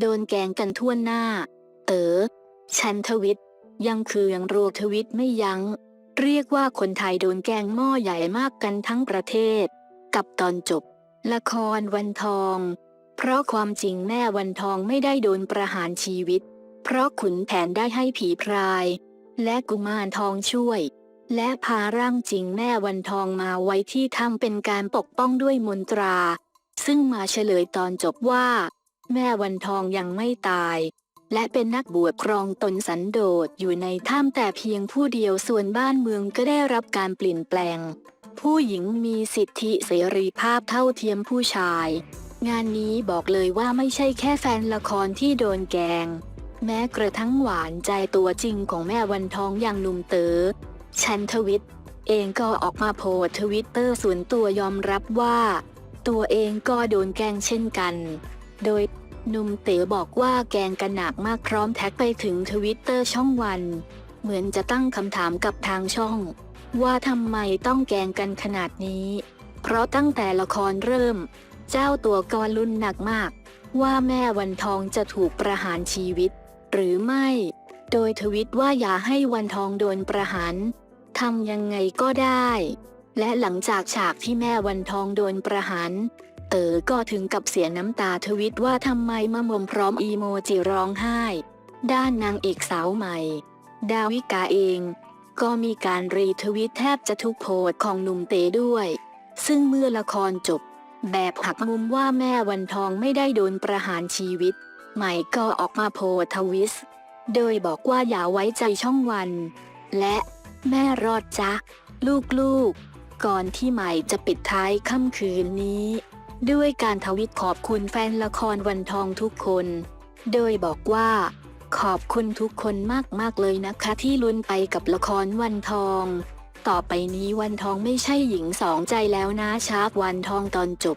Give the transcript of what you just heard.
โดนแกงกันทั่วหน้า เต๋อชันทวิทย์ยังคือยังรัวทวิตไม่ยัง้ง เรียกว่าคนไทยโดนแกงหม้อใหญ่มากกันทั้งประเทศ กับตอนจบ ละครวันทอง เพราะความจริงแม่วันทองไม่ได้โดนประหารชีวิต เพราะขุนแผนได้ให้ผีพราย และกุมารทองช่วย และพาร่างจริงแม่วันทองมาไว้ที่ถ้ำเป็นการปกป้องด้วยมนตรา ซึ่งมาเฉลยตอนจบว่า แม่วันทองยังไม่ตาย และเป็นนักบวชครองตนสันโดษอยู่ในถ้ำแต่เพียงผู้เดียวส่วนบ้านเมืองก็ได้รับการเปลี่ยนแปลง ผู้หญิงมีสิทธิเสรีภาพเท่าเทียมผู้ชาย งานนี้บอกเลยว่าไม่ใช่แค่แฟนละครที่โดนแกง แม้กระทั่งหวานใจตัวจริงของแม่วันทองอย่างหนุ่มเต๋อชันทวิทย์เองก็ออกมาโพสทวิตเตอร์ส่วนตัวยอมรับว่า ตัวเองก็โดนแกงเช่นกัน โดยหนุ่มเต๋อบอกว่าแกล้งกันหนักมากพร้อมแท็กไปถึงทวิตเตอร์ช่องวัน เหมือนจะตั้งคำถามกับทางช่อง ว่าทำไมต้องแกล้งกันขนาดนี้ เพราะตั้งแต่ละครเริ่ม เจ้าตัวก็ลุ้นหนักมาก ว่าแม่วันทองจะถูกประหารชีวิต หรือไม่ โดยทวิตว่าอย่าให้วันทองโดนประหารทำยังไงก็ได้ และหลังจากฉากที่แม่วันทองโดนประหาร เต๋อก็ถึงกับเสียน้ำตาทวิตว่าทำไมมามมพร้อมอีโมจิร้องไห้ ด้านนางเอกสาวใหม่ ดาวิกาเอง ก็มีการรีทวิตแทบจะทุกโพสของหนุ่มเต๋ด้วย ซึ่งเมื่อละครจบ แบบหักมุมว่าแม่วันทองไม่ได้โดนประหารชีวิต ใหม่ก็ออกมาโพสทวิส โดยบอกว่าอย่าไว้ใจช่องวัน และแม่รอดจ๊ะลูกๆก่อนที่ใหม่จะปิดท้ายค่ำคืนนี้ ด้วยการทวิตขอบคุณแฟนละครวันทองทุกคน โดยบอกว่า ขอบคุณทุกคนมากๆเลยนะคะที่ลุ้นไปกับละครวันทอง ต่อไปนี้วันทองไม่ใช่หญิงสองใจแล้วนะชาร์ปวันทองตอนจบ